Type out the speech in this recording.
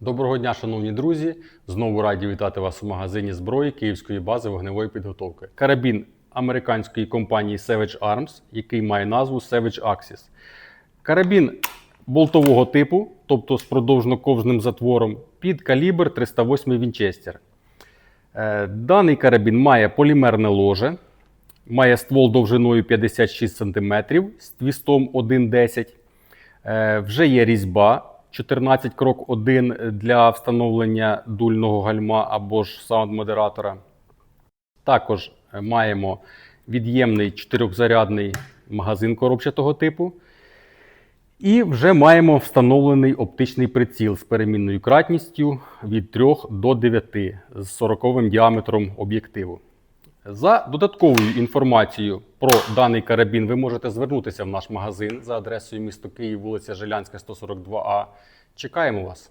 Доброго дня, шановні друзі! Знову раді вітати вас у магазині зброї Київської бази вогневої підготовки. Карабін американської компанії Savage Arms, який має назву Savage Axis. Карабін болтового типу, тобто з продовжно-ковзним затвором, під калібр 308 Вінчестер. Е, Даний карабін має полімерне ложе, має ствол довжиною 56 см з твістом 1,10 Е, Вже є різьба 14 крок 1 для встановлення дульного гальма або ж саунд-модератора. Також е, маємо від'ємний чотирьохзарядний магазин коробчатого типу. І вже маємо встановлений оптичний приціл з перемінною кратністю від 3 до 9 з 40 діаметром об'єктиву. За додатковою інформацією про даний карабін ви можете звернутися в наш магазин за адресою місто Київ, вулиця Жилянська, 142А. Чекаємо вас.